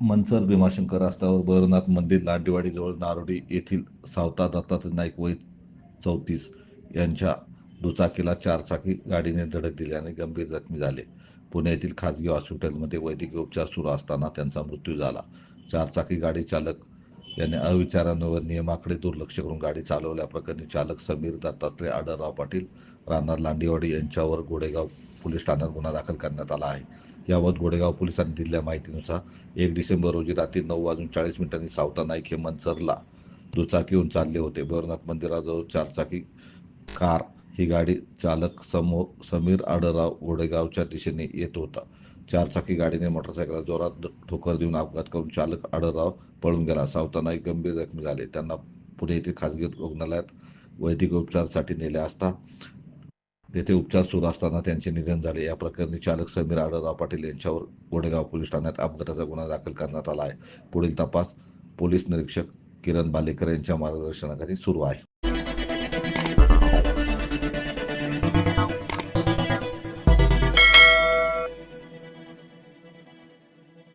मंचर भीमाशंकर रस्त्यावर भैरवनाथ मंदिर लांडेवाडीजवळ नारोडी येथील सावता दत्तात्रय नाईक वय चौतीस यांच्या दुचाकीला चारचाकी गाडीने धडक दिल्याने गंभीर जखमी झाले. पुणे येथील खाजगी हॉस्पिटलमध्ये वैद्यकीय उपचार सुरू असताना त्यांचा मृत्यू झाला. चारचाकी गाडी चालक याने अविचारांवर नियमाकडे दुर्लक्ष करून गाडी चालवल्याप्रकरणी चालक समीर दत्तात्रय आढळराव पाटील राहणार लांडेवाडी यांच्यावर गोडेगाव पोलीस ठाण्यात गुन्हा दाखल करण्यात आला आहे. याबाबत गोडेगाव पोलिसांनी दिलेल्या माहितीनुसार एक डिसेंबर रोजी रात्री नऊ वाजून चाळीस मिनिटांनी सावता नाईक हे मंचरला दुचाकीहून चालले होते. भैरवनाथ मंदिराजवळ चारचाकी कार ही गाडी चालक समोर समीर आडराव गोडेगावच्या दिशेने येत होता. चारचाकी गाडीने मोटरसायकलला जोरात ठोकर देऊन अपघात करून चालक आडराव पळून गेला. सावता नाईक गंभीर जखमी झाले. त्यांना पुणे येथील खासगी रुग्णालयात वैद्यकीय उपचारासाठी नेले असता तेथे उपचार सुरू असताना त्यांचे निधन झाले. या प्रकरणी चालक समीर आढळराव पाटील यांच्यावर गोडेगाव पोलीस ठाण्यात अपघाताचा गुन्हा दाखल करण्यात आला आहे. पुढील तपास पोलीस निरीक्षक किरण बालेकर यांच्या मार्गदर्शनाखाली सुरू आहे.